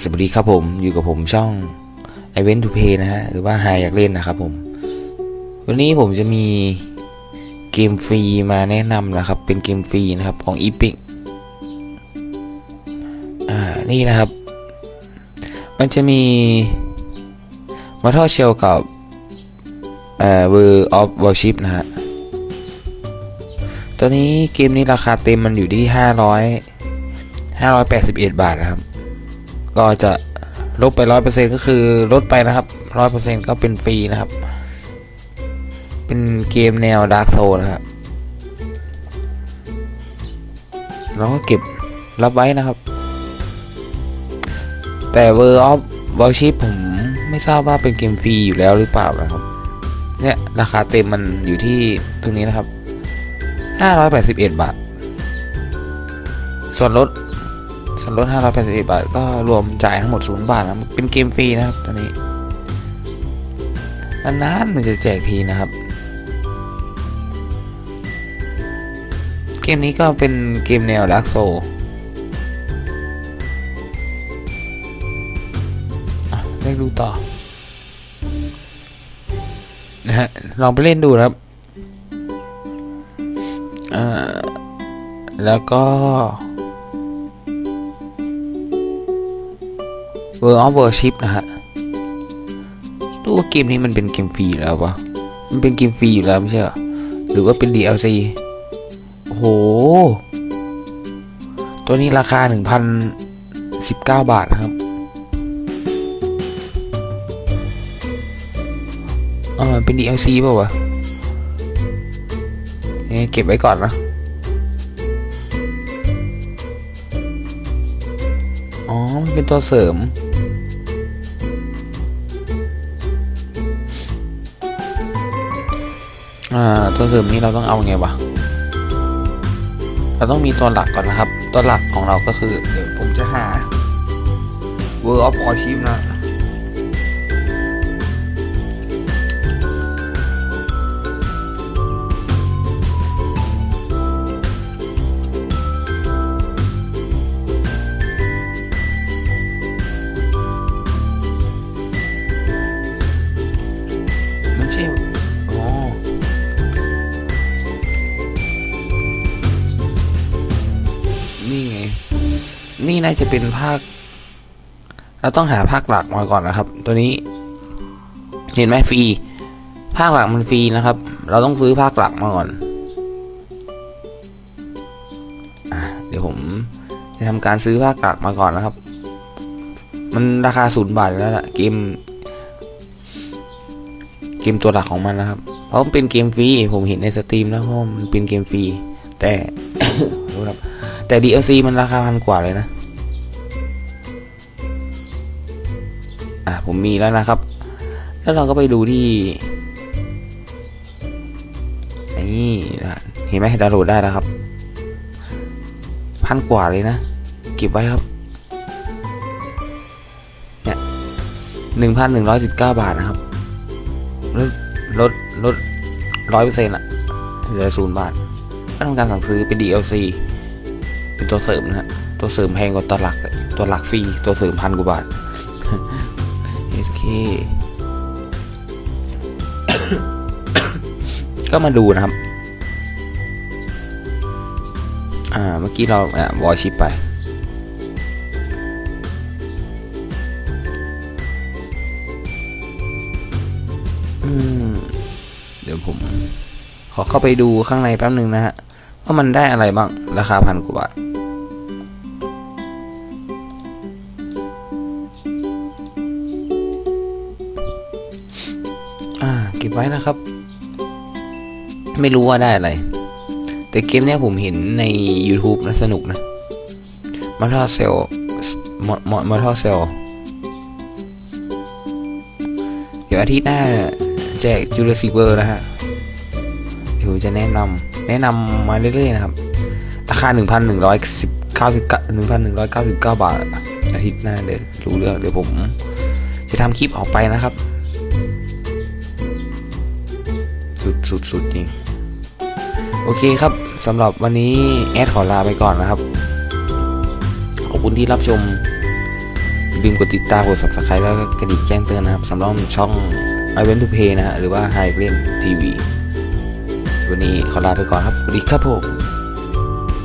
สวัสดีครับผมอยู่กับผมช่อง i v e n t to Play นะฮะ หรือว่า High อยากเล่นนะครับผม วันนี้ผมจะมีเกมฟรีมาแนะนำนะครับ เป็นเกมฟรีนะครับของ Epic อ่า นี่นะครับ มันจะมี Mortal Shell กับเอ่อ World of Warship นะฮะตัวนี้เกมนี้ราคาเต็มมันอยู่ที่ 500 581 บาทนะครับ ก็จะลบไป 100%ก็คือลดไปนะครับ 100%ก็เป็นฟรีนะครับ เป็นเกมแนว Dark Soul นะครับเราก็เก็บรับไว้นะครับ แต่ World of Warship ผมไม่ทราบว่าเป็นเกมฟรีอยู่แล้วหรือเปล่านะครับ เนี่ยราคาเต็มมันอยู่ที่ตรงนี้นะครับ 581 บาท ส่วนลด ส่วนลด581บาทก็รวมจ่ายทั้งหมด 0 บาทนะเป็นเกมฟรีนะครับตอนนี้นานๆมันจะแจกทีนะครับ เกมนี้ก็เป็นเกมแนว Dark Soul อะได้ดูต่อนะฮะลองไปเล่นดูครับ แล้วก็ World of Warship นะฮะดูว่าเกมนี้มันเป็นเกมฟรีแล้วปะมันเป็นเกมฟรีอยู่แล้วไม่ใช่หรอหรือว่าเป็น DLC โอ้โห ตัวนี้ราคา 1,019 บาทนะครับอ่าเป็น DLC เปล่าวะเอ๊ะเก็บไว้ก่อนนะอ๋อ มันเป็นตัวเสริม อ่าตัวเสริมนี้เราต้องเอาไงวะ เราต้องมีตัวหลักก่อนนะครับ ตัวหลักของเราก็คือ เดี๋ยวผมจะหา World of Warship นะ นี่น่าจะเป็นภาค เราต้องหาภาคหลักมาก่อนนะครับ ตัวนี้ เห็นไหมฟรี ภาคหลักมันฟรีนะครับ เราต้องซื้อภาคหลักมาก่อนอเดี๋ยวผมจะทำการซื้อภาคหลักมาก่อนนะครับ มันราคาศูนย์บาทแล้วนะเกม เกมตัวหลักของมันนะครับ เพราะมันเป็นเกมฟรี ผมเห็นในสตรีมนะเพราะมันเป็นเกมฟรี แต่รู้ครับแต่ DLC มันราคาพันกว่าเลยนะ ผมมีแล้วนะครับ แล้วเราก็ไปดูที่นี่นะเห็นไหมดาวน์โหลดได้แล้วครับ พันกว่าเลยนะ เก็บไว้ครับเนี่ยหนึ่งพันหนึ่งร้อยสิบเก้าบาทนะครับ ลดลดลดร้อยเปอร์เซ็นต์อะเหลือศูนย์บาทถ้าต้องการสั่งซื้อเป็น DLC เป็นตัวเสริมนะฮะตัวเสริมแพงกว่าตัวหลักตัวหลักฟรีตัวเสริมพันกว่าบาท SK ก็มาดูนะครับ อ่า เมื่อกี้เราอ่าวอชิปไป อืม เดี๋ยวผม ขอเข้าไปดูข้างในแป๊บหนึ่งนะฮะ ว่ามันได้อะไรบ้าง ราคาพันกว่าบาท อ่า เก็บไว้นะครับ ไม่รู้ว่าได้อะไร แต่เกมเนี้ยผมเห็นใน YouTube นะสนุกนะมอทอเซลมอมอทอเซลเดี๋ยวอาทิตย์หน้าแจกจูเลซีเวอร์นะฮะ เดี๋ยวจะแนะนำแนะนำมาเรื่อยๆนะครับ ราคา 1,190 1,199 บาท อาทิตย์หน้าเดี๋ยวรู้เรื่อง เดี๋ยวผม จะทำคลิปออกไปนะครับ สุดสุดสุดจริง โอเคครับสำหรับวันนี้แอดขอลาไปก่อนนะครับ ขอบคุณที่รับชมอย่าลืมกดติดตามกด subscribe แล้วก็กระดิ่งแจ้งเตือนนะครับสำหรับช่อง i w e n t to Pay นะฮะหรือว่า High เล่นทีวีวันนี้ขอลาไปก่อนครับสวัสดีครับผม